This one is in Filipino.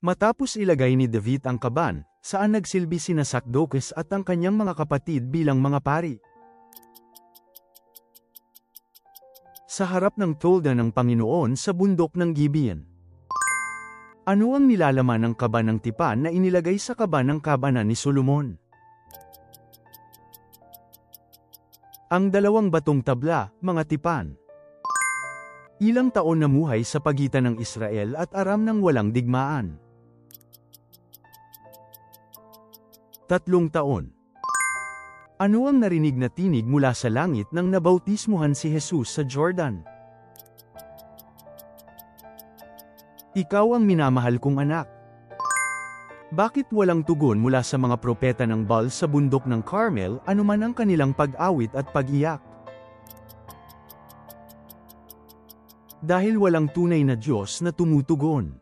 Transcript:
Matapos ilagay ni David ang kaban, saan nagsilbi sina Sakdokes at ang kanyang mga kapatid bilang mga pari. Sa harap ng tolda ng Panginoon sa bundok ng Gibeon. Ano ang nilalaman ng kaban ng tipan na inilagay sa kaban ng kabanan ni Solomon? Ang dalawang batong tabla, mga tipan. Ilang taon namuhay sa pagitan ng Israel at Aram ng walang digmaan. Tatlong taon. Ano ang narinig na tinig mula sa langit nang nabautismuhan si Jesus sa Jordan? Ikaw ang minamahal kong anak. Bakit walang tugon mula sa mga propeta ng Baal sa bundok ng Carmel anuman ang kanilang pag-awit at pag-iyak? Dahil walang tunay na Diyos na tumutugon.